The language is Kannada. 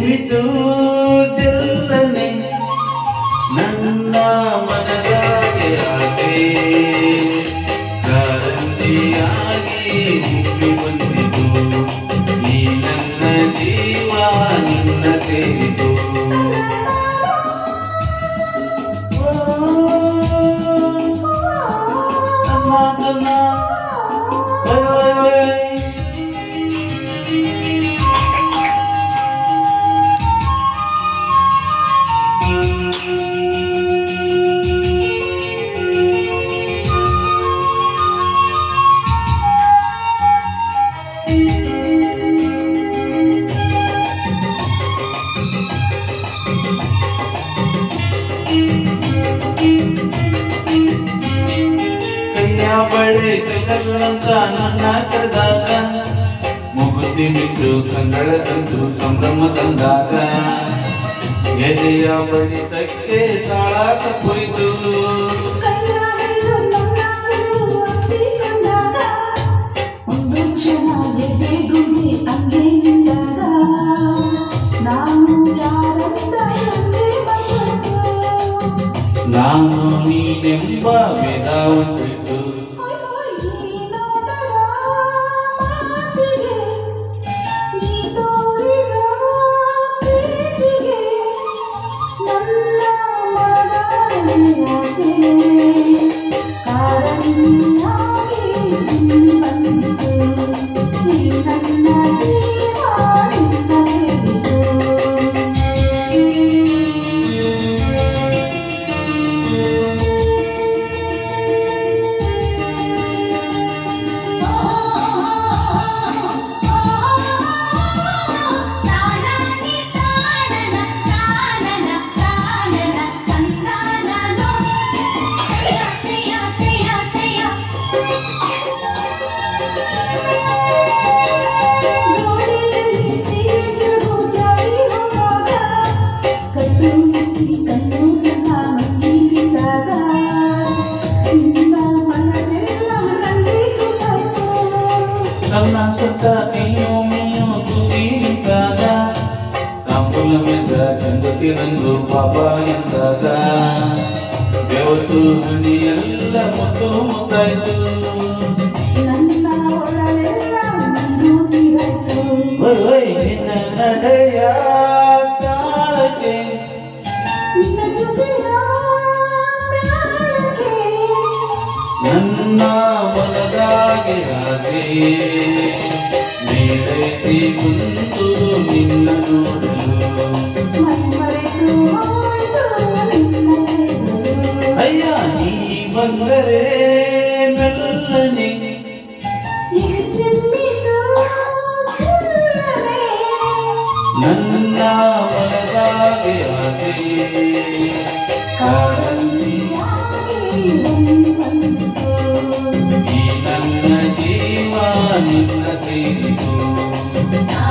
মৃত্যু ಕೈಗಲ್ಲಂತ ನನ್ನ ಕರೆದಾಗ ಮುಗುತಿ ಬಿಟ್ಟು ಕಂಗಳ ತಂದು ಸಂಭ್ರಮ ತಂದಾಗ. ಎದೆಯ ಬಡಿತಕ್ಕೆ ತಾಳ ತಪ್ಪೋಯ್ತು ನಾನು ನೀನೆಂಬ ವೇದ Karena serta mio mio tuwi taga Kampung mendaga Gentiran rupa yang taga Dewa tuh dia Allah mutu mutaitu ನನ್ನ ಮನದಾಗೆ ಆಸೆ ಮೇಲೈತಿ ಕುಂತು ನಿನ್ನ ನೋಡಲು ಅಯ್ಯ ನೀ ಬಂದರೆ ಮೆಲ್ಲನೆ ನನ್ನ ಮನದಾಗೆ ಆಸೆ But I